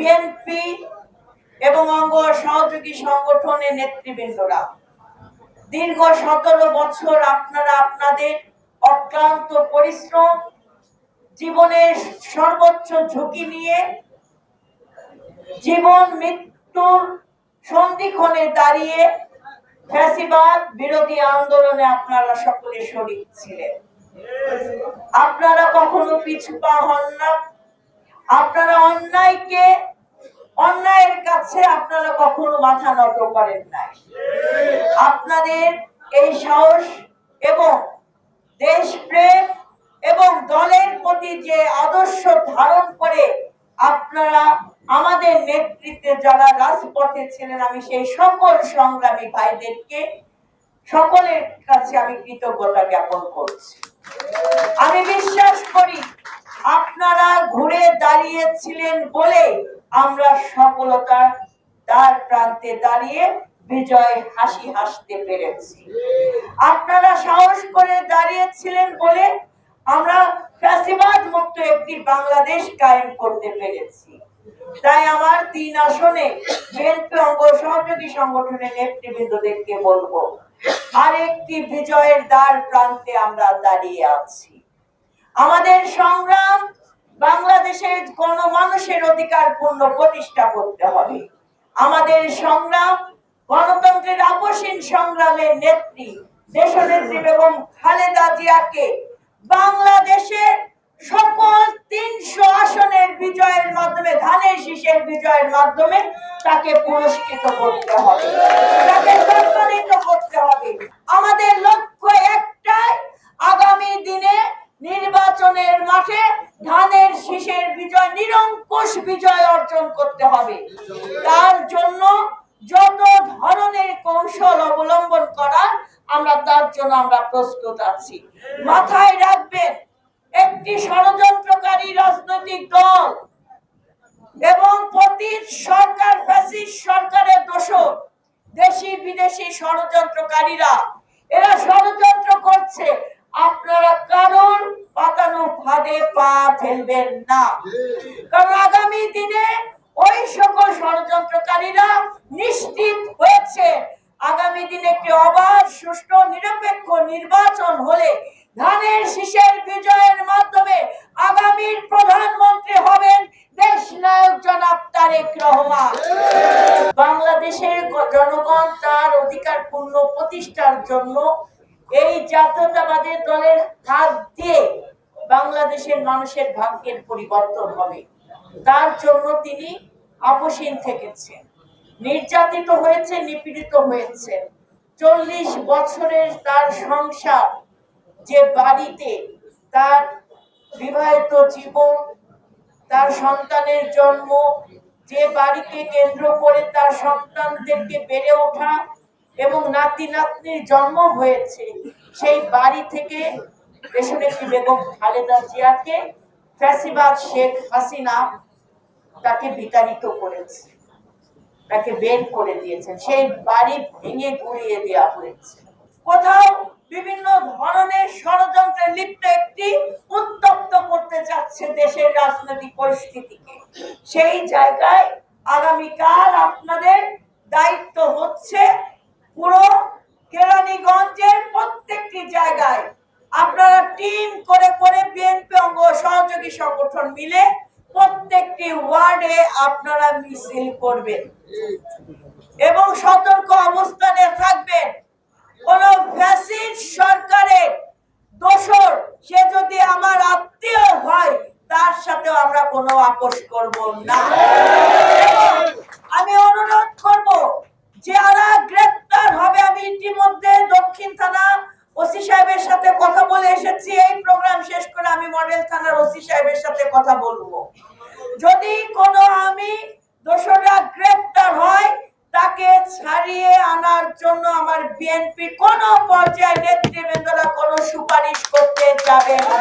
BNP এবং অঙ্গ সহযোগী সংগঠনের নেতৃবৃন্দরা, দীর্ঘ সতেরো বছর আপনারা আপনাদের অক্লান্ত পরিশ্রম, জীবনের সর্বোচ্চ ঝুঁকি নিয়ে জীবন মৃত্যুর সন্ধিক্ষণে দাঁড়িয়ে ফ্যাসিবাদ বিরোধী আন্দোলনে আপনারা সকলে শরীর ছিলেন। আপনারা কখনো পিছু পা হন না। আপনারা অন্যায়কে, অন্যায়ের কাছে আপনারা কখনো মাথা নত করেন নাই। আপনাদের এই সাহস এবং দেশপ্রেম এবং দলের প্রতি যে আদর্শ ধারণ করে আপনারা আমাদের নেতৃত্বে যারা রাজপথে ছিলেন, আমি সেই সকল সংগ্রামী ভাইদেরকে সকলের কাছে আমি কৃতজ্ঞতা জ্ঞাপন করছি আমি বিশ্বাস করি আপনারা ঘুরে দাঁড়িয়েছিলেন বলে আমরা সফলতার দ্বার প্রান্তে দাঁড়িয়ে বিজয় হাসি হাসতে পেরেছি। আপনারা সাহস করে দাঁড়িয়েছিলেন বলে আমরা ফ্যাসিবাদ মুক্ত একটি বাংলাদেশ কায়েম করতে পেরেছি। তাই আমার তিন আসনে বিএনপি অঙ্গ সহযোগী সংগঠনের নেতৃবৃন্দদেরকে বলব, আরেকটি বিজয়ের দ্বার প্রান্তে আমরা দাঁড়িয়ে আছি। আমাদের সংগ্রাম বাংলাদেশের গণমানুষের অধিকার পূর্ণ প্রতিষ্ঠা করতে হবে। আমাদের সংগ্রাম, গণতন্ত্রের আপসীন সংগ্রামের নেত্রী, দেশনেত্রী বেগম খালেদা জিয়াকে বাংলাদেশের সকল তিনশো আসনের বিজয়ের মাধ্যমে, ধানের শীষের বিজয়ের মাধ্যমে তাকে পুরস্কৃত করতে হবে। তাকে সম্মানিত করতে হবে আমাদের লক্ষ্য একটাই আগামী দিনে নির্বাচনের মাঠে ধানের শীষের বিজয় নিরঙ্কুশ বিজয় অর্জন করতে হবে। তার জন্য যত ধরনের কৌশল অবলম্বন করার আমরা তার জন্য আমরা প্রস্তুত আছি। মাথায় রাখবেন, একটি ষড়যন্ত্রকারী রাজনৈতিক দল এবং প্রতি সরকার, ফ্যাসিস্ট সরকারের দোষর দেশি বিদেশি ষড়যন্ত্রকারীরা। এরা ষড়যন্ত্র করছে আপনারা কারণ পাতানো ফাঁদে পা ফেলবেন না। কারণ আগামী দিনে ওই সকল ষড়যন্ত্রকারীরা নিশ্চিত হয়েছে, আগামী দিনে একটি অবাধ, সুষ্ঠু, নিরপেক্ষ নির্বাচন হলে ধানের শীষের বিজয়ের মাধ্যমে আগামীর প্রধানমন্ত্রী হবেন দেশ নায়ক জনাব তারেক রহমান। বাংলাদেশের জনগণ তার অধিকার পূর্ণ প্রতিষ্ঠার জন্য এই জাতীয়তাবাদের দলের হাত দিয়ে বাংলাদেশের মানুষের ভাগ্যের পরিবর্তন হবে। তার জন্য তিনি অবসীন থেকেছেন। নির্যাতিত হয়েছে, নিপীড়িত হয়েছে। চল্লিশ বছরের তার সংসার যে বাড়িতে তার বিবাহিত জীবন, তার সন্তানের জন্ম, যে বাড়িকে কেন্দ্র করে তার সন্তানদেরকে বেড়ে ওঠা এবং নাতি নাতনির জন্ম হয়েছে সেই বাড়ি থেকে দেশনেত্রী বেগম খালেদা জিয়াকে ফ্যাসিবাদ শেখ হাসিনা তাকে বিতাড়িত করেছে, তাকে বের করে দিয়েছেন। সেই বাড়ি ভেঙে গুড়িয়ে দেওয়া হয়েছে। কোথাও বিভিন্ন ধরনের ষড়যন্ত্রে লিপ্ত একটি উত্তপ্ত করতে যাচ্ছে দেশের রাজনৈতিক পরিস্থিতিকে। সেই জায়গায় আগামীকাল আপনাদের দায়িত্ব সংগঠন মিলে প্রত্যেকটি ওয়ার্ডে আপনারা মিছিল করবেন। এবং সতর্ক অবস্থানে থাকবেন। কোন ভ্যাসিন সরকারের দোষর, সে যদি আমার আত্মীয় হয়, তার সাথেও আমরা কোনো আপোষ করব না। মডেল থানার ওসি সাহেবের সাথে কথা বলব। যদি কোনো আমি দোষরা গ্রেপ্তার হয়, তাকে ছাড়িয়ে আনার জন্য আমার বিএনপি কোন পর্যায়ে নেতৃবৃন্দরা কোনো সুপারিশ করতে যাবে না।